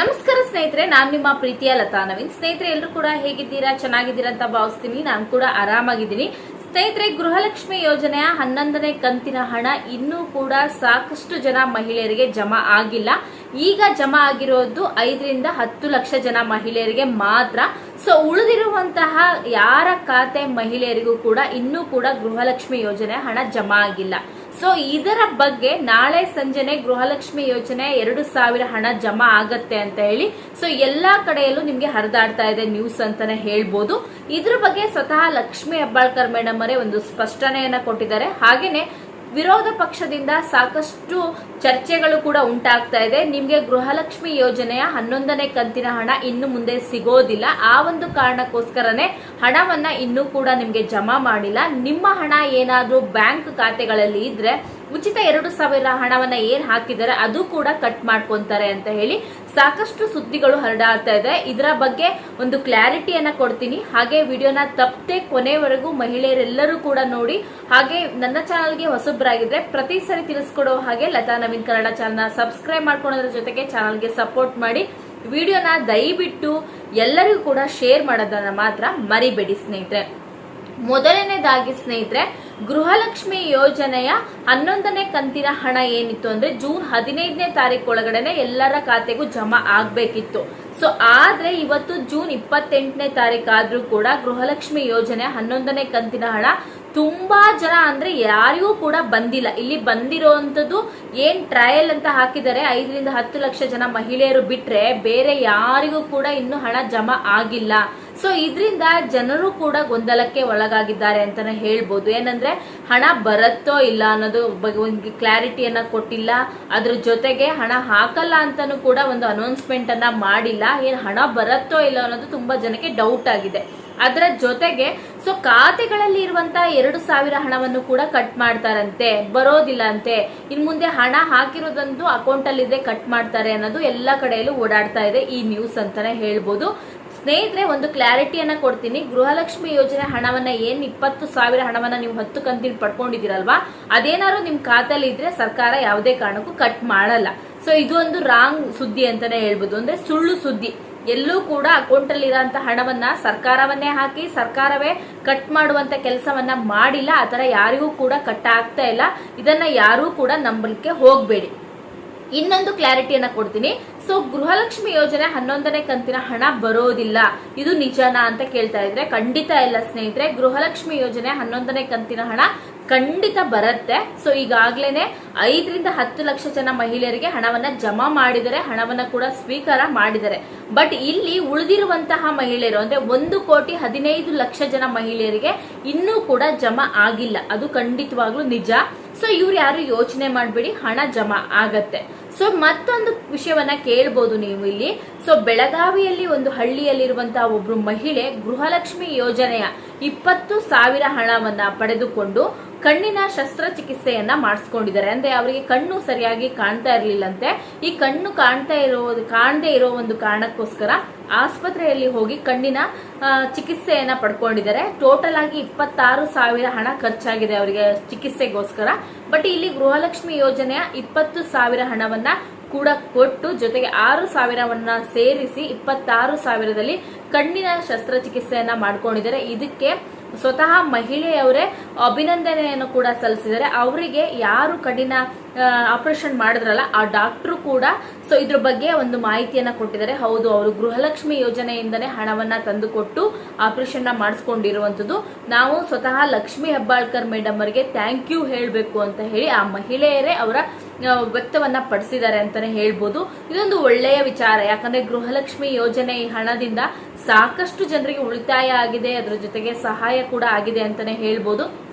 ನಮಸ್ಕಾರ ಸ್ನೇಹಿತರೆ, ನಾನು ನಿಮ್ಮ ಪ್ರೀತಿಯ ಲತಾ ನವೀನ್. ಸ್ನೇಹಿತರೆ ಎಲ್ಲರೂ ಕೂಡ ಹೇಗಿದ್ದೀರಾ? ಚೆನ್ನಾಗಿದ್ದೀರಾ ಅಂತ ಭಾವಿಸ್ತೀನಿ. ನಾನು ಕೂಡ ಆರಾಮಾಗಿದ್ದೀನಿ. ಸ್ನೇಹಿತರೆ, ಗೃಹಲಕ್ಷ್ಮಿ ಯೋಜನೆಯ ಹನ್ನೊಂದನೇ ಕಂತಿನ ಹಣ ಇನ್ನೂ ಕೂಡ ಸಾಕಷ್ಟು ಜನ ಮಹಿಳೆಯರಿಗೆ ಜಮಾ ಆಗಿಲ್ಲ. ಈಗ ಜಮಾ ಆಗಿರೋದು ಐದರಿಂದ ಹತ್ತು ಲಕ್ಷ ಜನ ಮಹಿಳೆಯರಿಗೆ ಮಾತ್ರ. ಸೊ ಉಳಿದಿರುವಂತಹ ಯಾರ ಖಾತೆ ಮಹಿಳೆಯರಿಗೂ ಕೂಡ ಇನ್ನೂ ಕೂಡ ಗೃಹಲಕ್ಷ್ಮಿ ಯೋಜನೆ ಹಣ ಜಮಾ ಆಗಿಲ್ಲ. ಸೊ ಇದರ ಬಗ್ಗೆ ನಾಳೆ ಸಂಜೆನೆ ಗೃಹಲಕ್ಷ್ಮಿ ಯೋಜನೆ ಎರಡು ಸಾವಿರ ಹಣ ಜಮಾ ಆಗತ್ತೆ ಅಂತ ಹೇಳಿ. ಸೊ ಎಲ್ಲಾ ಕಡೆಯಲ್ಲೂ ನಿಮ್ಗೆ ಹರಿದಾಡ್ತಾ ಇದೆ ನ್ಯೂಸ್ ಅಂತಾನೆ ಹೇಳ್ಬೋದು. ಇದ್ರ ಬಗ್ಗೆ ಸ್ವತಃ ಲಕ್ಷ್ಮಿ ಹೆಬ್ಬಾಳ್ಕರ್ ಮೇಡಮ್ ಅವರೇ ಒಂದು ಸ್ಪಷ್ಟನೆಯನ್ನ ಕೊಟ್ಟಿದ್ದಾರೆ. ಹಾಗೇನೆ ವಿರೋಧ ಪಕ್ಷದಿಂದ ಸಾಕಷ್ಟು ಚರ್ಚೆಗಳು ಕೂಡ ಉಂಟಾಗ್ತಾ ಇದೆ. ನಿಮ್ಗೆ ಗೃಹಲಕ್ಷ್ಮಿ ಯೋಜನೆಯ ಹನ್ನೊಂದನೇ ಕಂತಿನ ಹಣ ಇನ್ನು ಮುಂದೆ ಸಿಗೋದಿಲ್ಲ. ಆ ಒಂದು ಕಾರಣಕ್ಕೋಸ್ಕರನೇ ಹಣವನ್ನ ಇನ್ನೂ ಕೂಡ ನಿಮ್ಗೆ ಜಮಾ ಮಾಡಿಲ್ಲ. ನಿಮ್ಮ ಹಣ ಏನಾದ್ರೂ ಬ್ಯಾಂಕ್ ಖಾತೆಗಳಲ್ಲಿ ಇದ್ರೆ ಉಚಿತ ಎರಡು ಸಾವಿರ ಹಣವನ್ನ ಏನ್ ಹಾಕಿದ್ದಾರೆ ಅದು ಕೂಡ ಕಟ್ ಮಾಡ್ಕೊಂತಾರೆ ಅಂತ ಹೇಳಿ ಸಾಕಷ್ಟು ಸುದ್ದಿಗಳು ಹರಡಾಡ್ತಾ ಇದೆ. ಇದರ ಬಗ್ಗೆ ಒಂದು ಕ್ಲಾರಿಟಿಯನ್ನ ಕೊಡ್ತೀನಿ. ಹಾಗೆ ವಿಡಿಯೋನ ತಪ್ಪದೆ ಕೊನೆವರೆಗೂ ಮಹಿಳೆಯರೆಲ್ಲರೂ ಕೂಡ ನೋಡಿ. ಹಾಗೆ ನನ್ನ ಚಾನಲ್ಗೆ ಹೊಸಬ್ರಾಗಿದ್ರೆ ಪ್ರತಿ ಸರಿ ತಿಳಿಸ್ಕೊಡೋ ಹಾಗೆ ಲತಾ ನವೀನ್ ಕನ್ನಡ ಚಾನಲ್ನ ಸಬ್ಸ್ಕ್ರೈಬ್ ಮಾಡ್ಕೊಳೋದ್ರ ಜೊತೆಗೆ ಚಾನಲ್ಗೆ ಸಪೋರ್ಟ್ ಮಾಡಿ. ವಿಡಿಯೋನ ದಯವಿಟ್ಟು ಎಲ್ಲರಿಗೂ ಕೂಡ ಶೇರ್ ಮಾಡೋದನ್ನ ಮಾತ್ರ ಮರಿಬೇಡಿ ಸ್ನೇಹಿತರೆ. ಮೊದಲನೇದಾಗಿ ಸ್ನೇಹಿತರೆ, ಗೃಹಲಕ್ಷ್ಮಿ ಯೋಜನೆಯ ಹನ್ನೊಂದನೇ ಕಂತಿನ ಹಣ ಏನಿತ್ತು ಅಂದ್ರೆ ಜೂನ್ ಹದಿನೈದನೇ ತಾರೀಕು ಒಳಗಡೆನೆ ಎಲ್ಲರ ಖಾತೆಗೂ ಜಮಾ ಆಗ್ಬೇಕಿತ್ತು. ಸೊ ಆದ್ರೆ ಇವತ್ತು ಜೂನ್ ಇಪ್ಪತ್ತೆಂಟನೇ ತಾರೀಕಾದ್ರೂ ಕೂಡ ಗೃಹಲಕ್ಷ್ಮಿ ಯೋಜನೆ ಹನ್ನೊಂದನೇ ಕಂತಿನ ಹಣ ತುಂಬಾ ಜನ ಅಂದ್ರೆ ಯಾರಿಗೂ ಕೂಡ ಬಂದಿಲ್ಲ. ಇಲ್ಲಿ ಬಂದಿರೋಂಥದ್ದು ಏನ್ ಟ್ರಯಲ್ ಅಂತ ಹಾಕಿದರೆ ಐದರಿಂದ ಹತ್ತು ಲಕ್ಷ ಜನ ಮಹಿಳೆಯರು ಬಿಟ್ರೆ ಬೇರೆ ಯಾರಿಗೂ ಕೂಡ ಇನ್ನು ಹಣ ಜಮಾ ಆಗಿಲ್ಲ. ಸೊ ಇದರಿಂದ ಜನರು ಕೂಡ ಗೊಂದಲಕ್ಕೆ ಒಳಗಾಗಿದ್ದಾರೆ ಅಂತಾನೆ ಹೇಳ್ಬೋದು. ಏನಂದ್ರೆ, ಹಣ ಬರುತ್ತೋ ಇಲ್ಲ ಅನ್ನೋದು ಬಗ್ಗೆ ಒಂದು ಕ್ಲಾರಿಟಿಯನ್ನ ಕೊಟ್ಟಿಲ್ಲ. ಅದ್ರ ಜೊತೆಗೆ ಹಣ ಹಾಕಲ್ಲ ಅಂತಾನು ಕೂಡ ಒಂದು ಅನೌನ್ಸ್ಮೆಂಟ್ ಅನ್ನ ಮಾಡಿಲ್ಲ. ಏನ್ ಹಣ ಬರುತ್ತೋ ಇಲ್ಲ ಅನ್ನೋದು ತುಂಬಾ ಜನಕ್ಕೆ ಡೌಟ್ ಆಗಿದೆ. ಅದರ ಜೊತೆಗೆ ಸೊ ಖಾತೆಗಳಲ್ಲಿ ಇರುವಂತಹ ಎರಡು ಸಾವಿರ ಹಣವನ್ನು ಕೂಡ ಕಟ್ ಮಾಡ್ತಾರಂತೆ. ಬರೋದಿಲ್ಲ ಅಂತೆ ಇನ್ ಮುಂದೆ ಹಣ ಹಾಕಿರೋದಂತೂ ಅಕೌಂಟ್ ಅಲ್ಲಿ ಕಟ್ ಮಾಡ್ತಾರೆ ಅನ್ನೋದು ಎಲ್ಲಾ ಕಡೆಯಲ್ಲೂ ಓಡಾಡ್ತಾ ಇದೆ ಈ ನ್ಯೂಸ್ ಅಂತಾನೆ ಹೇಳ್ಬೋದು. ಸ್ನೇಹಿತರೆ, ಒಂದು ಕ್ಲಾರಿಟಿಯನ್ನು ಕೊಡ್ತೀನಿ. ಗೃಹಲಕ್ಷ್ಮಿ ಯೋಜನೆ ಹಣವನ್ನ ಏನು ಇಪ್ಪತ್ತು ಸಾವಿರ ಹಣವನ್ನ ನೀವು ಹತ್ತು ಕಂತಿನ ಪಡ್ಕೊಂಡಿದ್ದೀರಲ್ವಾ? ಅದೇನಾದ್ರು ನಿಮ್ ಖಾತೆಯಲ್ಲಿ ಇದ್ರೆ ಸರ್ಕಾರ ಯಾವುದೇ ಕಾರಣಕ್ಕೂ ಕಟ್ ಮಾಡಲ್ಲ. ಸೊ ಇದು ಒಂದು ರಾಂಗ್ ಸುದ್ದಿ ಅಂತಾನೆ ಹೇಳ್ಬೋದು. ಅಂದ್ರೆ ಸುಳ್ಳು ಸುದ್ದಿ. ಎಲ್ಲೂ ಕೂಡ ಅಕೌಂಟ್ ಅಲ್ಲಿ ಹಣವನ್ನ ಸರ್ಕಾರವನ್ನೇ ಹಾಕಿ, ಸರ್ಕಾರವೇ ಕಟ್ ಮಾಡುವಂತ ಕೆಲಸವನ್ನ ಮಾಡಿಲ್ಲ. ಆತರ ಯಾರಿಗೂ ಕೂಡ ಕಟ್ ಆಗ್ತಾ ಇಲ್ಲ. ಇದನ್ನ ಯಾರೂ ಕೂಡ ನಂಬಲಿಕ್ಕೆ ಹೋಗಬೇಡಿ. ಇನ್ನೊಂದು ಕ್ಲಾರಿಟಿಯನ್ನ ಕೊಡ್ತೀನಿ. ಸೊ ಗೃಹಲಕ್ಷ್ಮಿ ಯೋಜನೆ ಹನ್ನೊಂದನೇ ಕಂತಿನ ಹಣ ಬರೋದಿಲ್ಲ. ಇದು ನಿಜನಾ ಅಂತ ಕೇಳ್ತಾ ಇದ್ರೆ ಖಂಡಿತ ಇಲ್ಲ ಸ್ನೇಹಿತರೆ. ಗೃಹಲಕ್ಷ್ಮಿ ಯೋಜನೆ ಹನ್ನೊಂದನೇ ಕಂತಿನ ಹಣ ಖಂಡಿತ ಬರುತ್ತೆ. ಸೊ ಈಗಾಗ್ಲೇನೆ ಐದರಿಂದ ಹತ್ತು ಲಕ್ಷ ಜನ ಮಹಿಳೆಯರಿಗೆ ಹಣವನ್ನ ಜಮಾ ಮಾಡಿದರೆ, ಹಣವನ್ನ ಕೂಡ ಸ್ವೀಕಾರ ಮಾಡಿದರೆ. ಬಟ್ ಇಲ್ಲಿ ಉಳಿದಿರುವಂತಹ ಮಹಿಳೆಯರು, ಅಂದ್ರೆ ಒಂದು ಕೋಟಿ ಹದಿನೈದು ಲಕ್ಷ ಜನ ಮಹಿಳೆಯರಿಗೆ ಇನ್ನೂ ಕೂಡ ಜಮಾ ಆಗಿಲ್ಲ. ಅದು ಖಂಡಿತವಾಗ್ಲೂ ನಿಜ. ಸೊ ಇವ್ರು ಯಾರು ಯೋಚನೆ ಮಾಡಬೇಡಿ, ಹಣ ಜಮಾ ಆಗತ್ತೆ. ಸೊ ಮತ್ತೊಂದು ವಿಷಯವನ್ನ ಕೇಳ್ಬೋದು ನೀವು ಇಲ್ಲಿ. ಸೊ ಬೆಳಗಾವಿಯಲ್ಲಿ ಒಂದು ಹಳ್ಳಿಯಲ್ಲಿರುವಂತಹ ಒಬ್ರು ಮಹಿಳೆ ಗೃಹಲಕ್ಷ್ಮಿ ಯೋಜನೆಯ ಇಪ್ಪತ್ತು ಸಾವಿರ ಹಣವನ್ನ ಪಡೆದುಕೊಂಡು ಕಣ್ಣಿನ ಶಸ್ತ್ರಚಿಕಿತ್ಸೆಯನ್ನ ಮಾಡಿಸ್ಕೊಂಡಿದ್ದಾರೆ. ಅಂದ್ರೆ ಅವರಿಗೆ ಕಣ್ಣು ಸರಿಯಾಗಿ ಕಾಣ್ತಾ ಇರಲಿಲ್ಲಂತೆ. ಈ ಕಣ್ಣು ಕಾಣ್ತಾ ಇರೋ ಕಾಣದೇ ಇರೋ ಒಂದು ಕಾರಣಕ್ಕೋಸ್ಕರ ಆಸ್ಪತ್ರೆಯಲ್ಲಿ ಹೋಗಿ ಕಣ್ಣಿನ ಚಿಕಿತ್ಸೆಯನ್ನ ಪಡ್ಕೊಂಡಿದ್ದಾರೆ. ಟೋಟಲ್ ಆಗಿ ಇಪ್ಪತ್ತಾರು ಸಾವಿರ ಹಣ ಖರ್ಚಾಗಿದೆ ಅವರಿಗೆ ಚಿಕಿತ್ಸೆಗೋಸ್ಕರ. ಬಟ್ ಇಲ್ಲಿ ಗೃಹಲಕ್ಷ್ಮಿ ಯೋಜನೆಯ ಇಪ್ಪತ್ತು ಸಾವಿರ ಹಣವನ್ನ ಕೂಡ ಕೊಟ್ಟು, ಜೊತೆಗೆ ಆರು ಸಾವಿರವನ್ನ ಸೇರಿಸಿ ಇಪ್ಪತ್ತಾರು ಸಾವಿರದಲ್ಲಿ ಕಣ್ಣಿನ ಶಸ್ತ್ರಚಿಕಿತ್ಸೆಯನ್ನ ಮಾಡ್ಕೊಂಡಿದ್ದಾರೆ. ಇದಕ್ಕೆ ಸ್ವತಃ ಮಹಿಳೆಯವರೇ ಅಭಿನಂದನೆಯನ್ನು ಕೂಡ ಸಲ್ಲಿಸಿದ್ದಾರೆ. ಅವರಿಗೆ ಯಾರು ಕಡಿನ ಆಪರೇಷನ್ ಮಾಡಿದ್ರಲ್ಲ, ಆ ಡಾಕ್ಟರ್ ಕೂಡ ಸೊ ಇದ್ರ ಬಗ್ಗೆ ಒಂದು ಮಾಹಿತಿಯನ್ನ ಕೊಟ್ಟಿದ್ದಾರೆ. ಹೌದು, ಅವರು ಗೃಹಲಕ್ಷ್ಮಿ ಯೋಜನೆಯಿಂದನೇ ಹಣವನ್ನ ತಂದುಕೊಟ್ಟು ಆಪರೇಷನ್ನ ಮಾಡಿಸ್ಕೊಂಡಿರುವಂತದ್ದು ನಾವು ಸ್ವತಃ ಲಕ್ಷ್ಮಿ ಹೆಬ್ಬಾಳ್ಕರ್ ಮೇಡಮ್ ಅವರಿಗೆ ಥ್ಯಾಂಕ್ ಯು ಹೇಳಬೇಕು ಅಂತ ಹೇಳಿ ಆ ಮಹಿಳೆಯರೇ ಅವರ ವ್ಯಕ್ತವನ್ನ ಪಡಿಸಿದ್ದಾರೆ ಅಂತಾನೆ ಹೇಳ್ಬೋದು. ಇದೊಂದು ಒಳ್ಳೆಯ ವಿಚಾರ. ಯಾಕಂದ್ರೆ ಗೃಹಲಕ್ಷ್ಮಿ ಯೋಜನೆ ಈ ಹಣದಿಂದ ಸಾಕಷ್ಟು ಜನರಿಗೆ ಉಳಿತಾಯ ಆಗಿದೆ. ಅದರ ಜೊತೆಗೆ ಸಹಾಯ ಕೂಡ ಆಗಿದೆ ಅಂತಾನೆ ಹೇಳ್ಬೋದು.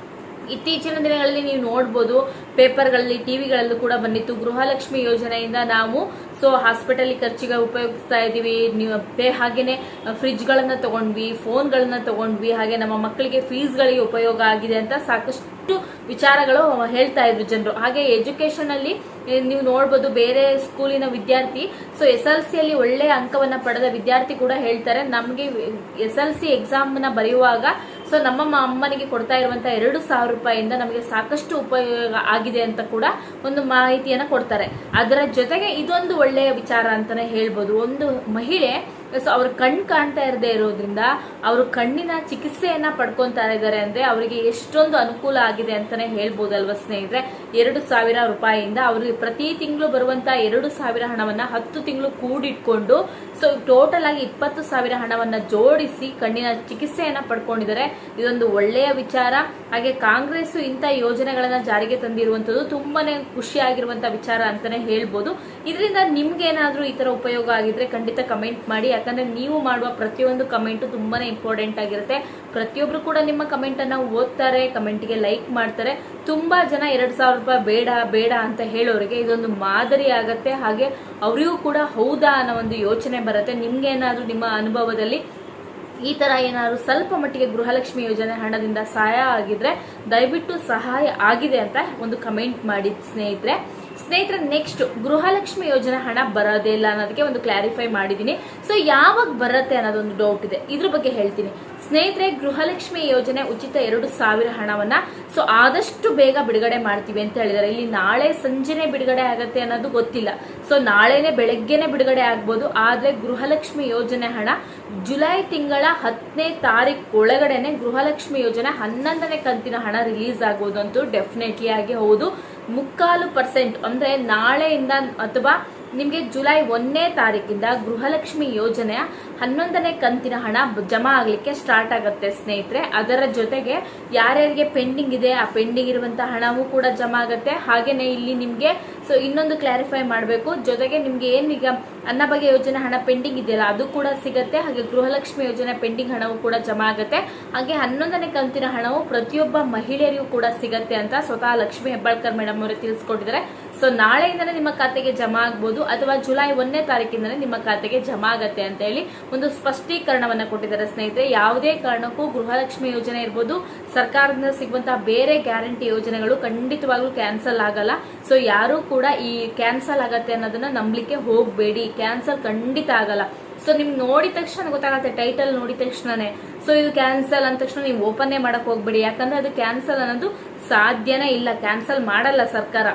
ಇತ್ತೀಚಿನ ದಿನಗಳಲ್ಲಿ ನೀವು ನೋಡ್ಬೋದು, ಪೇಪರ್ಗಳಲ್ಲಿ, ಟಿವಿಗಳಲ್ಲೂ ಕೂಡ ಬಂದಿತ್ತು. ಗೃಹಲಕ್ಷ್ಮಿ ಯೋಜನೆಯಿಂದ ನಾವು ಸೊ ಹಾಸ್ಪಿಟಲ್ ಖರ್ಚಿಗೆ ಉಪಯೋಗಿಸ್ತಾ ಇದೀವಿ ನೀವು ಬೇ ಹಾಗೇನೆ ಫ್ರಿಜ್ಗಳನ್ನ ತಗೊಂಡ್ವಿ ಫೋನ್ಗಳನ್ನ ತಗೊಂಡ್ವಿ. ಹಾಗೆ ನಮ್ಮ ಮಕ್ಕಳಿಗೆ ಫೀಸ್ಗಳಿಗೆ ಉಪಯೋಗ ಆಗಿದೆ ಅಂತ ಸಾಕಷ್ಟು ವಿಚಾರಗಳು ಹೇಳ್ತಾ ಇದ್ರು ಜನರು. ಹಾಗೆ ಎಜುಕೇಶನ್ ಅಲ್ಲಿ ನೀವು ನೋಡ್ಬೋದು ಬೇರೆ ಸ್ಕೂಲಿನ ವಿದ್ಯಾರ್ಥಿ ಸೊ ಎಸ್ ಎಲ್ ಸಿ ಅಲ್ಲಿ ಒಳ್ಳೆಯ ಅಂಕವನ್ನ ಪಡೆದ ವಿದ್ಯಾರ್ಥಿ ಕೂಡ ಹೇಳ್ತಾರೆ. ನಮಗೆ ಎಸ್ ಎಲ್ ಸಿ ಎಕ್ಸಾಮ್ನ ಬರೆಯುವಾಗ ಸೊ ನಮ್ಮ ಅಮ್ಮನಿಗೆ ಕೊಡ್ತಾ ಇರುವಂತಹ ಎರಡು ಸಾವಿರ ರೂಪಾಯಿಯಿಂದ ನಮಗೆ ಸಾಕಷ್ಟು ಉಪಯೋಗ ಆಗಿದೆ ಅಂತ ಕೂಡ ಒಂದು ಮಾಹಿತಿಯನ್ನ ಕೊಡ್ತಾರೆ. ಅದರ ಜೊತೆಗೆ ಇದೊಂದು ಒಳ್ಳೆಯ ವಿಚಾರ ಅಂತಾನೆ ಹೇಳ್ಬೋದು. ಒಂದು ಮಹಿಳೆ, ಸೊ, ಅವ್ರ ಕಣ್ ಕಾಣ್ತಾ ಇರದೇ ಇರೋದ್ರಿಂದ ಅವರು ಕಣ್ಣಿನ ಚಿಕಿತ್ಸೆಯನ್ನ ಪಡ್ಕೊಂತಾ ಇದ್ದಾರೆ ಅಂದ್ರೆ ಅವರಿಗೆ ಎಷ್ಟೊಂದು ಅನುಕೂಲ ಆಗಿದೆ ಅಂತಾನೆ ಹೇಳ್ಬೋದಲ್ವಾ ಸ್ನೇಹಿತರೆ? ಎರಡು ಸಾವಿರ ರೂಪಾಯಿಯಿಂದ ಅವ್ರಿಗೆ ಪ್ರತಿ ತಿಂಗಳು ಬರುವಂತ ಎರಡು ಸಾವಿರ ಹಣವನ್ನ ಹತ್ತು ತಿಂಗಳು ಕೂಡಿಟ್ಕೊಂಡು ಸೊ ಟೋಟಲ್ ಆಗಿ ಇಪ್ಪತ್ತು ಸಾವಿರ ಹಣವನ್ನ ಜೋಡಿಸಿ ಕಣ್ಣಿನ ಚಿಕಿತ್ಸೆಯನ್ನ ಪಡ್ಕೊಂಡಿದ್ದಾರೆ. ಇದೊಂದು ಒಳ್ಳೆಯ ವಿಚಾರ. ಹಾಗೆ ಕಾಂಗ್ರೆಸ್ ಇಂಥ ಯೋಜನೆಗಳನ್ನ ಜಾರಿಗೆ ತಂದಿರುವಂತದ್ದು ತುಂಬಾನೇ ಖುಷಿಯಾಗಿರುವಂತ ವಿಚಾರ ಅಂತಾನೆ ಹೇಳ್ಬೋದು. ಇದರಿಂದ ನಿಮ್ಗೇನಾದ್ರೂ ಈ ತರ ಉಪಯೋಗ ಆಗಿದ್ರೆ ಖಂಡಿತ ಕಮೆಂಟ್ ಮಾಡಿ. ಯಾಕಂದ್ರೆ ನೀವು ಮಾಡುವ ಪ್ರತಿಯೊಂದು ಕಮೆಂಟ್ ತುಂಬಾನೇ ಇಂಪಾರ್ಟೆಂಟ್ ಆಗಿರುತ್ತೆ. ಪ್ರತಿಯೊಬ್ರು ಕೂಡ ನಿಮ್ಮ ಕಮೆಂಟ್ ಅನ್ನ ಓದ್ತಾರೆ ಕಮೆಂಟ್ಗೆ ಲೈಕ್ ಮಾಡ್ತಾರೆ. ತುಂಬಾ ಜನ ಎರಡ್ ಸಾವಿರ ರೂಪಾಯಿ ಬೇಡ ಬೇಡ ಅಂತ ಹೇಳೋರಿಗೆ ಇದೊಂದು ಮಾದರಿ ಆಗತ್ತೆ. ಹಾಗೆ ಅವರಿಗೂ ಕೂಡ ಹೌದಾ ಅನ್ನೋ ಒಂದು ಯೋಚನೆ ಬರುತ್ತೆ. ನಿಮ್ಗೇನಾದ್ರೂ ನಿಮ್ಮ ಅನುಭವದಲ್ಲಿ ಈ ತರ ಏನಾದ್ರು ಸ್ವಲ್ಪ ಮಟ್ಟಿಗೆ ಗೃಹಲಕ್ಷ್ಮಿ ಯೋಜನೆ ಹಣದಿಂದ ಸಹಾಯ ಆಗಿದ್ರೆ, ದಯವಿಟ್ಟು ಸಹಾಯ ಆಗಿದೆ ಅಂತ ಒಂದು ಕಮೆಂಟ್ ಮಾಡಿ ಸ್ನೇಹಿತರೆ. ಸ್ನೇಹಿತರೆ ನೆಕ್ಸ್ಟ್ ಗೃಹಲಕ್ಷ್ಮಿ ಯೋಜನೆ ಹಣ ಬರೋದೇ ಇಲ್ಲ ಅನ್ನೋದಕ್ಕೆ ಒಂದು ಕ್ಲಾರಿಫೈ ಮಾಡಿದ್ದೀನಿ ಸೊ ಯಾವಾಗ ಬರುತ್ತೆ ಅನ್ನೋದೊಂದು ಡೌಟ್ ಇದೆ. ಇದ್ರ ಬಗ್ಗೆ ಹೇಳ್ತೀನಿ. ಸ್ನೇಹಿತರೆ, ಗೃಹಲಕ್ಷ್ಮಿ ಯೋಜನೆ ಉಚಿತ ಎರಡು ಸಾವಿರ ಹಣವನ್ನ ಸೊ ಆದಷ್ಟು ಬೇಗ ಬಿಡುಗಡೆ ಮಾಡ್ತೀವಿ ಅಂತ ಹೇಳಿದ್ದಾರೆ. ಇಲ್ಲಿ ನಾಳೆ ಸಂಜೆನೆ ಬಿಡುಗಡೆ ಆಗತ್ತೆ ಅನ್ನೋದು ಗೊತ್ತಿಲ್ಲ. ಸೊ ನಾಳೆನೆ ಬೆಳಗ್ಗೆನೆ ಬಿಡುಗಡೆ ಆಗ್ಬೋದು. ಆದ್ರೆ ಗೃಹಲಕ್ಷ್ಮಿ ಯೋಜನೆ ಹಣ ಜುಲೈ ತಿಂಗಳ ಹತ್ತನೇ ತಾರೀಕು ಒಳಗಡೆನೆ ಗೃಹಲಕ್ಷ್ಮಿ ಯೋಜನೆ ಹನ್ನೊಂದನೇ ಕಂತಿನ ಹಣ ರಿಲೀಸ್ ಆಗೋದಂತೂ ಡೆಫಿನೆಟ್ಲಿ ಆಗಿ ಹೌದು. ಮುಕ್ಕಾಲು ಪರ್ಸೆಂಟ್ ಅಂದ್ರೆ ನಾಳೆಯಿಂದ ಅಥವಾ ನಿಮಗೆ ಜುಲೈ ಒಂದನೇ ತಾರೀಕಿಂದ ಗೃಹಲಕ್ಷ್ಮಿ ಯೋಜನೆಯ ಹನ್ನೊಂದನೇ ಕಂತಿನ ಹಣ ಜಮಾ ಆಗಲಿಕ್ಕೆ ಸ್ಟಾರ್ಟ್ ಆಗುತ್ತೆ ಸ್ನೇಹಿತರೆ. ಅದರ ಜೊತೆಗೆ ಯಾರ್ಯಾರಿಗೆ ಪೆಂಡಿಂಗ್ ಇದೆ, ಆ ಪೆಂಡಿಂಗ್ ಇರುವಂತಹ ಹಣವೂ ಕೂಡ ಜಮಾ ಆಗುತ್ತೆ. ಹಾಗೇನೆ ಇಲ್ಲಿ ನಿಮಗೆ ಸೊ ಇನ್ನೊಂದು ಕ್ಲಾರಿಫೈ ಮಾಡಬೇಕು. ಜೊತೆಗೆ ನಿಮಗೆ ಏನೀಗ ಅನ್ನಭಾಗ್ಯ ಯೋಜನೆ ಹಣ ಪೆಂಡಿಂಗ್ ಇದೆಯಲ್ಲ, ಅದು ಕೂಡ ಸಿಗುತ್ತೆ. ಹಾಗೆ ಗೃಹಲಕ್ಷ್ಮಿ ಯೋಜನೆ ಪೆಂಡಿಂಗ್ ಹಣವೂ ಕೂಡ ಜಮಾ ಆಗುತ್ತೆ. ಹಾಗೆ ಹನ್ನೊಂದನೇ ಕಂತಿನ ಹಣವು ಪ್ರತಿಯೊಬ್ಬ ಮಹಿಳೆಯರಿಗೂ ಕೂಡ ಸಿಗುತ್ತೆ ಅಂತ ಸ್ವತಃ ಲಕ್ಷ್ಮಿ ಹೆಬ್ಬಾಳ್ಕರ್ ಮೇಡಮ್ ಅವರು ತಿಳಿಸ್ಕೊಟ್ಟಿದ್ದಾರೆ. ಸೊ ನಾಳೆಯಿಂದನೇ ನಿಮ್ಮ ಖಾತೆಗೆ ಜಮಾ ಆಗ್ಬೋದು ಅಥವಾ ಜುಲೈ ಒಂದನೇ ತಾರೀಕಿಂದನೇ ನಿಮ್ಮ ಖಾತೆಗೆ ಜಮಾ ಆಗತ್ತೆ ಅಂತ ಹೇಳಿ ಒಂದು ಸ್ಪಷ್ಟೀಕರಣವನ್ನ ಕೊಟ್ಟಿದ್ದಾರೆ ಸ್ನೇಹಿತರೆ. ಯಾವುದೇ ಕಾರಣಕ್ಕೂ ಗೃಹಲಕ್ಷ್ಮಿ ಯೋಜನೆ ಇರ್ಬೋದು, ಸರ್ಕಾರದಿಂದ ಸಿಗುವಂತಹ ಬೇರೆ ಗ್ಯಾರಂಟಿ ಯೋಜನೆಗಳು ಖಂಡಿತವಾಗ್ಲೂ ಕ್ಯಾನ್ಸಲ್ ಆಗಲ್ಲ. ಸೊ ಯಾರು ಕೂಡ ಈ ಕ್ಯಾನ್ಸಲ್ ಆಗತ್ತೆ ಅನ್ನೋದನ್ನ ನಂಬಲಿಕ್ಕೆ ಹೋಗಬೇಡಿ. ಕ್ಯಾನ್ಸಲ್ ಖಂಡಿತ ಆಗಲ್ಲ. ಸೊ ನಿಮ್ಗೆ ನೋಡಿದ ತಕ್ಷಣ ಗೊತ್ತಾಗತ್ತೆ, ಟೈಟಲ್ ನೋಡಿದ ತಕ್ಷಣನೇ. ಸೊ ಇದು ಕ್ಯಾನ್ಸಲ್ ಅಂದ ತಕ್ಷಣ ನೀವು ಓಪನ್ನೇ ಮಾಡಕ್ ಹೋಗ್ಬೇಡಿ. ಯಾಕಂದ್ರೆ ಅದು ಕ್ಯಾನ್ಸಲ್ ಅನ್ನೋದು ಸಾಧ್ಯನೇ ಇಲ್ಲ. ಕ್ಯಾನ್ಸಲ್ ಮಾಡಲ್ಲ ಸರ್ಕಾರ.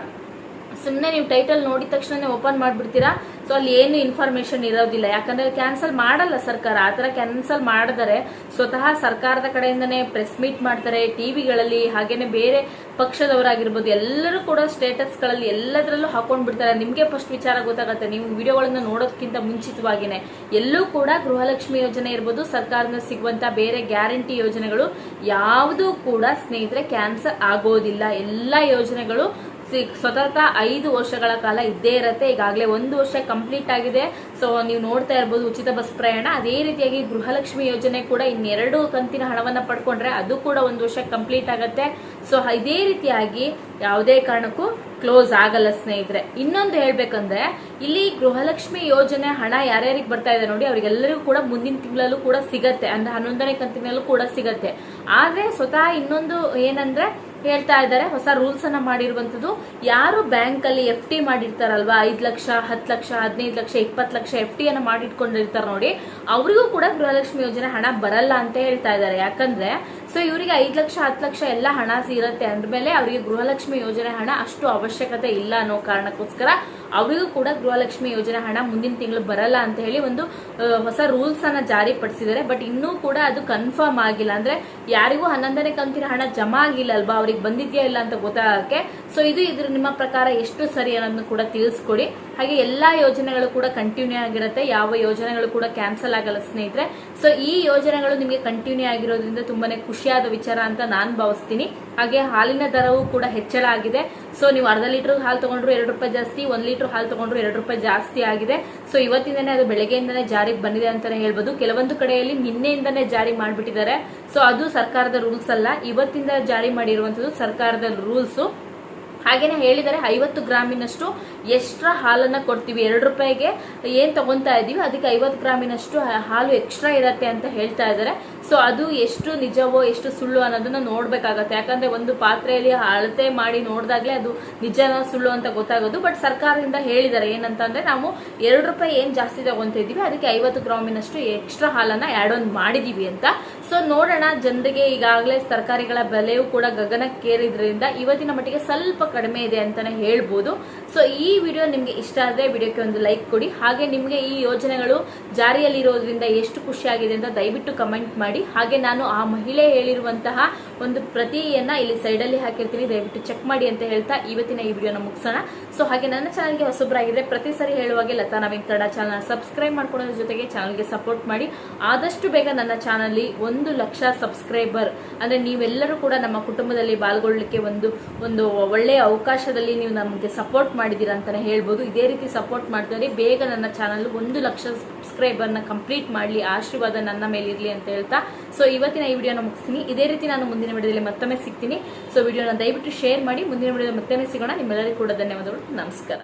ಸುಮ್ಮನೆ ನೀವು ಟೈಟಲ್ ನೋಡಿದ ತಕ್ಷಣ ಓಪನ್ ಮಾಡಿಬಿಡ್ತೀರಾ? ಸೊ ಅಲ್ಲಿ ಏನು ಇನ್ಫಾರ್ಮೇಶನ್ ಇರೋದಿಲ್ಲ. ಯಾಕಂದ್ರೆ ಕ್ಯಾನ್ಸಲ್ ಮಾಡಲ್ಲ ಸರ್ಕಾರ. ಆ ಥರ ಕ್ಯಾನ್ಸಲ್ ಮಾಡಿದರೆ ಸ್ವತಃ ಸರ್ಕಾರದ ಕಡೆಯಿಂದನೇ ಪ್ರೆಸ್ ಮೀಟ್ ಮಾಡ್ತಾರೆ ಟಿವಿಗಳಲ್ಲಿ ಹಾಗೇನೆ ಬೇರೆ ಪಕ್ಷದವರಾಗಿರ್ಬೋದು. ಎಲ್ಲರೂ ಕೂಡ ಸ್ಟೇಟಸ್ಗಳಲ್ಲಿ ಎಲ್ಲದರಲ್ಲೂ ಹಾಕೊಂಡ್ ಬಿಡ್ತಾರೆ ನಿಮಗೆ ಫಸ್ಟ್ ವಿಚಾರ ಗೊತ್ತಾಗುತ್ತೆ. ನೀವು ವಿಡಿಯೋಗಳನ್ನ ನೋಡೋದಕ್ಕಿಂತ ಮುಂಚಿತವಾಗಿನೇ. ಎಲ್ಲೂ ಕೂಡ ಗೃಹಲಕ್ಷ್ಮಿ ಯೋಜನೆ ಇರ್ಬೋದು, ಸರ್ಕಾರದಿಂದ ಸಿಗುವಂತಹ ಬೇರೆ ಗ್ಯಾರಂಟಿ ಯೋಜನೆಗಳು ಯಾವುದೂ ಕೂಡ ಸ್ನೇಹಿತರೆ ಕ್ಯಾನ್ಸಲ್ ಆಗೋದಿಲ್ಲ. ಎಲ್ಲ ಯೋಜನೆಗಳು ಸತತ ಐದು ವರ್ಷಗಳ ಕಾಲ ಇದ್ದೇ ಇರತ್ತೆ. ಈಗಾಗಲೇ ಒಂದು ವರ್ಷ ಕಂಪ್ಲೀಟ್ ಆಗಿದೆ. ಸೊ ನೀವು ನೋಡ್ತಾ ಇರ್ಬೋದು ಉಚಿತ ಬಸ್ ಪ್ರಯಾಣ. ಅದೇ ರೀತಿಯಾಗಿ ಗೃಹಲಕ್ಷ್ಮಿ ಯೋಜನೆ ಕೂಡ ಇನ್ನೆರಡು ಕಂತಿನ ಹಣವನ್ನ ಪಡ್ಕೊಂಡ್ರೆ ಅದು ಕೂಡ ಒಂದು ವರ್ಷ ಕಂಪ್ಲೀಟ್ ಆಗುತ್ತೆ. ಸೊ ಇದೇ ರೀತಿಯಾಗಿ ಯಾವುದೇ ಕಾರಣಕ್ಕೂ ಕ್ಲೋಸ್ ಆಗಲ್ಲ ಸ್ನೇಹಿತರೆ. ಇನ್ನೊಂದು ಹೇಳ್ಬೇಕಂದ್ರೆ, ಇಲ್ಲಿ ಗೃಹಲಕ್ಷ್ಮಿ ಯೋಜನೆ ಹಣ ಯಾರ್ಯಾರಿಗೆ ಬರ್ತಾ ಇದೆ ನೋಡಿ, ಅವರಿಗೆಲ್ಲರಿಗೂ ಕೂಡ ಮುಂದಿನ ತಿಂಗಳಲ್ಲೂ ಕೂಡ ಸಿಗತ್ತೆ. ಅಂದ್ರೆ ಹನ್ನೊಂದನೇ ಕಂತಿನಲ್ಲೂ ಕೂಡ ಸಿಗತ್ತೆ. ಆದ್ರೆ ಸ್ವತಃ ಇನ್ನೊಂದು ಏನಂದ್ರೆ ಹೇಳ್ತಾ ಇದ್ದಾರೆ. ಹೊಸ ರೂಲ್ಸ್ ಅನ್ನ ಮಾಡಿರುವಂತದ್ದು ಯಾರು ಬ್ಯಾಂಕ್ ಅಲ್ಲಿ ಎಫ್ ಟಿ ಮಾಡಿರ್ತಾರಲ್ವಾ? ಐದ್ ಲಕ್ಷ, ಹತ್ತು ಲಕ್ಷ, ಹದಿನೈದು ಲಕ್ಷ, ಇಪ್ಪತ್ತು ಲಕ್ಷ ಎಫ್ ಟಿ ಅನ್ನ ಮಾಡಿಟ್ಕೊಂಡಿರ್ತಾರೆ ನೋಡಿ. ಅವರಿಗೂ ಕೂಡ ಗೃಹಲಕ್ಷ್ಮಿ ಯೋಜನೆ ಹಣ ಬರಲ್ಲ ಅಂತ ಹೇಳ್ತಾ ಇದ್ದಾರೆ. ಯಾಕಂದ್ರೆ ಸೊ ಇವರಿಗೆ ಐದು ಲಕ್ಷ, ಹತ್ತು ಲಕ್ಷ ಎಲ್ಲ ಹಣ ಸೇರುತ್ತೆ ಅಂದ್ಮೇಲೆ ಅವರಿಗೆ ಗೃಹಲಕ್ಷ್ಮಿ ಯೋಜನೆ ಹಣ ಅಷ್ಟು ಅವಶ್ಯಕತೆ ಇಲ್ಲ ಅನ್ನೋ ಕಾರಣಕ್ಕೋಸ್ಕರ ಅವರಿಗೂ ಕೂಡ ಗೃಹಲಕ್ಷ್ಮಿ ಯೋಜನೆ ಹಣ ಮುಂದಿನ ತಿಂಗಳು ಬರಲ್ಲ ಅಂತ ಹೇಳಿ ಒಂದು ಹೊಸ ರೂಲ್ಸ್ ಅನ್ನ ಜಾರಿಪಡಿಸಿದ್ದಾರೆ ಬಟ್ ಇನ್ನೂ ಕೂಡ ಅದು ಕನ್ಫರ್ಮ್ ಆಗಿಲ್ಲ. ಅಂದ್ರೆ ಯಾರಿಗೂ ಹನ್ನೊಂದನೇ ಕಂತಿನ ಹಣ ಜಮಾ ಆಗಿಲ್ಲ ಅಲ್ವಾ? ಅವ್ರಿಗೆ ಬಂದಿದೆಯಾ ಇಲ್ಲ ಅಂತ ಗೊತ್ತಾಗಕ್ಕೆ ಸೊ ಇದು ಇದ್ರ ನಿಮ್ಮ ಪ್ರಕಾರ ಎಷ್ಟು ಸರಿ ಅನ್ನೋದನ್ನು ಕೂಡ ತಿಳಿಸ್ಕೊಡಿ. ಹಾಗೆ ಎಲ್ಲಾ ಯೋಜನೆಗಳು ಕೂಡ ಕಂಟಿನ್ಯೂ ಆಗಿರುತ್ತೆ. ಯಾವ ಯೋಜನೆಗಳು ಕೂಡ ಕ್ಯಾನ್ಸಲ್ ಆಗಲ್ಲ ಸ್ನೇಹಿತರೆ. ಸೊ ಈ ಯೋಜನೆಗಳು ನಿಮಗೆ ಕಂಟಿನ್ಯೂ ಆಗಿರೋದ್ರಿಂದ ತುಂಬಾನೇ ಖುಷಿಯಾದ ವಿಚಾರ ಅಂತ ನಾನು ಭಾವಿಸ್ತೀನಿ. ಹಾಗೆ ಹಾಲಿನ ದರವೂ ಕೂಡ ಹೆಚ್ಚಳ ಆಗಿದೆ. ಸೊ ನೀವು ಅರ್ಧ ಲೀಟರ್ ಹಾಲು ತಗೊಂಡ್ರು ಎರಡು ರೂಪಾಯಿ ಜಾಸ್ತಿ, ಒಂದ್ ಲೀಟರ್ ಹಾಲು ತಗೊಂಡ್ರು ಎರಡು ರೂಪಾಯಿ ಜಾಸ್ತಿ ಆಗಿದೆ. ಸೊ ಇವತ್ತಿಂದನೇ ಅದು ಬೆಳಗ್ಗೆಯಿಂದನೇ ಜಾರಿಗೆ ಬಂದಿದೆ ಅಂತಾನೆ ಹೇಳ್ಬೋದು. ಕೆಲವೊಂದು ಕಡೆಯಲ್ಲಿ ನಿನ್ನೆಯಿಂದನೇ ಜಾರಿ ಮಾಡಿಬಿಟ್ಟಿದ್ದಾರೆ. ಸೊ ಅದು ಸರ್ಕಾರದ ರೂಲ್ಸ್ ಅಲ್ಲ. ಇವತ್ತಿಂದ ಜಾರಿ ಮಾಡಿರುವಂತದ್ದು ಸರ್ಕಾರದ ರೂಲ್ಸ್ ಹಾಗೇನೆ ಹೇಳಿದರೆ ಐವತ್ತು ಗ್ರಾಮಿನಷ್ಟು ಎಕ್ಸ್ಟ್ರಾ ಹಾಲನ್ನ ಕೊಡ್ತೀವಿ. ಎರಡು ರೂಪಾಯಿಗೆ ಏನು ತಗೊಂತಾ ಇದೀವಿ ಅದಕ್ಕೆ ಐವತ್ತು ಗ್ರಾಮಿನಷ್ಟು ಹಾಲು ಎಕ್ಸ್ಟ್ರಾ ಇರತ್ತೆ ಅಂತ ಹೇಳ್ತಾ ಇದ್ದಾರೆ. ಸೊ ಅದು ಎಷ್ಟು ನಿಜವೋ, ಎಷ್ಟು ಸುಳ್ಳು ಅನ್ನೋದನ್ನ ನೋಡ್ಬೇಕಾಗತ್ತೆ. ಯಾಕಂದ್ರೆ ಒಂದು ಪಾತ್ರೆಯಲ್ಲಿ ಅಳತೆ ಮಾಡಿ ನೋಡಿದಾಗ್ಲೇ ಅದು ನಿಜನೋ ಸುಳ್ಳು ಅಂತ ಗೊತ್ತಾಗೋದು. ಬಟ್ ಸರ್ಕಾರದಿಂದ ಹೇಳಿದ್ದಾರೆ ಏನಂತ ಅಂದ್ರೆ ನಾವು ಎರಡು ರೂಪಾಯಿ ಏನ್ ಜಾಸ್ತಿ ತಗೊಂತ ಇದೀವಿ ಅದಕ್ಕೆ ಐವತ್ತು ಗ್ರಾಮಿನಷ್ಟು ಎಕ್ಸ್ಟ್ರಾ ಹಾಲನ್ನ ಆಡ್ ಆನ್ ಮಾಡಿದೀವಿ ಅಂತ. ಸೊ ನೋಡೋಣ, ಜನರಿಗೆ ಈಗಾಗಲೇ ತರಕಾರಿಗಳ ಬೆಲೆಯೂ ಕೂಡ ಗಗನಕ್ಕೇರಿದ್ರಿಂದ ಇವತ್ತಿನ ಮಟ್ಟಿಗೆ ಸ್ವಲ್ಪ ಕಡಿಮೆ ಇದೆ ಅಂತಾನೆ ಹೇಳ್ಬೋದು. ಸೊ ಈ ವಿಡಿಯೋ ನಿಮ್ಗೆ ಇಷ್ಟ ಆದ್ರೆ ವಿಡಿಯೋಕ್ಕೆ ಒಂದು ಲೈಕ್ ಕೊಡಿ. ಹಾಗೆ ನಿಮ್ಗೆ ಈ ಯೋಜನೆಗಳು ಜಾರಿಯಲ್ಲಿರೋದ್ರಿಂದ ಎಷ್ಟು ಖುಷಿಯಾಗಿದೆ ಅಂತ ದಯವಿಟ್ಟು ಕಮೆಂಟ್ ಮಾಡಿ. ಹಾಗೆ ನಾನು ಆ ಮಹಿಳೆ ಹೇಳಿರುವಂತಹ ಒಂದು ಪ್ರತಿಯನ್ನ ಇಲ್ಲಿ ಸೈಡಲ್ಲಿ ಹಾಕಿರ್ತೀನಿ. ದಯವಿಟ್ಟು ಚೆಕ್ ಮಾಡಿ ಅಂತ ಹೇಳ್ತಾ ಇವತ್ತಿನ ಈ ವಿಡಿಯೋನ ಮುಗಿಸೋಣ. ಸೊ ಹಾಗೆ ನನ್ನ ಚಾನಲ್ಗೆ ಹೊಸಬ್ರಾಗಿದ್ರೆ ಪ್ರತಿ ಸರಿ ಹೇಳುವಾಗೆ ಲತಾ ನವೀನ್ ಕನ್ನಡ ಚಾನಲ್ ಸಬ್ಸ್ಕ್ರೈಬ್ ಮಾಡ್ಕೊಳ್ಳೋದ್ರ ಜೊತೆಗೆ ಚಾನಲ್ಗೆ ಸಪೋರ್ಟ್ ಮಾಡಿ. ಆದಷ್ಟು ಬೇಗ ನನ್ನ ಚಾನಲ್ಲಿ ಒಂದು ಲಕ್ಷ ಸಬ್ಸ್ಕ್ರೈಬರ್ ಅಂದ್ರೆ ನೀವೆಲ್ಲರೂ ಕೂಡ ನಮ್ಮ ಕುಟುಂಬದಲ್ಲಿ ಪಾಲ್ಗೊಳ್ಳಲಿಕ್ಕೆ ಒಂದು ಒಂದು ಒಳ್ಳೆಯ ಅವಕಾಶದಲ್ಲಿ ನೀವು ನಮಗೆ ಸಪೋರ್ಟ್ ಮಾಡಿದ್ದೀರಾ ಅಂತಾನೆ ಹೇಳ್ಬೋದು. ಇದೇ ರೀತಿ ಸಪೋರ್ಟ್ ಮಾಡ್ತಾರೆ ಬೇಗ ನನ್ನ ಚಾನಲ್ ಒಂದು ಲಕ್ಷ ಸಬ್ಸ್ಕ್ರೈಬರ್ನ ಕಂಪ್ಲೀಟ್ ಮಾಡಲಿ. ಆಶೀರ್ವಾದ ನನ್ನ ಮೇಲಿರಲಿ ಅಂತ ಹೇಳ್ತಾ ಸೊ ಇವತ್ತಿನ ಈ ವಿಡಿಯೋನ ಮುಗಿಸ್ತೀನಿ. ಇದೇ ರೀತಿ ನಾನು ಮುಂದಿನ ವಿಡಿಯೋದಲ್ಲಿ ಮತ್ತೊಮ್ಮೆ ಸಿಗ್ತೀನಿ. ಸೊ ವಿಡಿಯೋನ ದಯವಿಟ್ಟು ಶೇರ್ ಮಾಡಿ. ಮುಂದಿನ ವಿಡಿಯೋದಲ್ಲಿ ಮತ್ತೊಮ್ಮೆ ಸಿಗೋಣ. ನಿಮ್ಮೆಲ್ಲರಿಗೂ ಕೂಡ ಧನ್ಯವಾದಗಳು. ನಮಸ್ಕಾರ.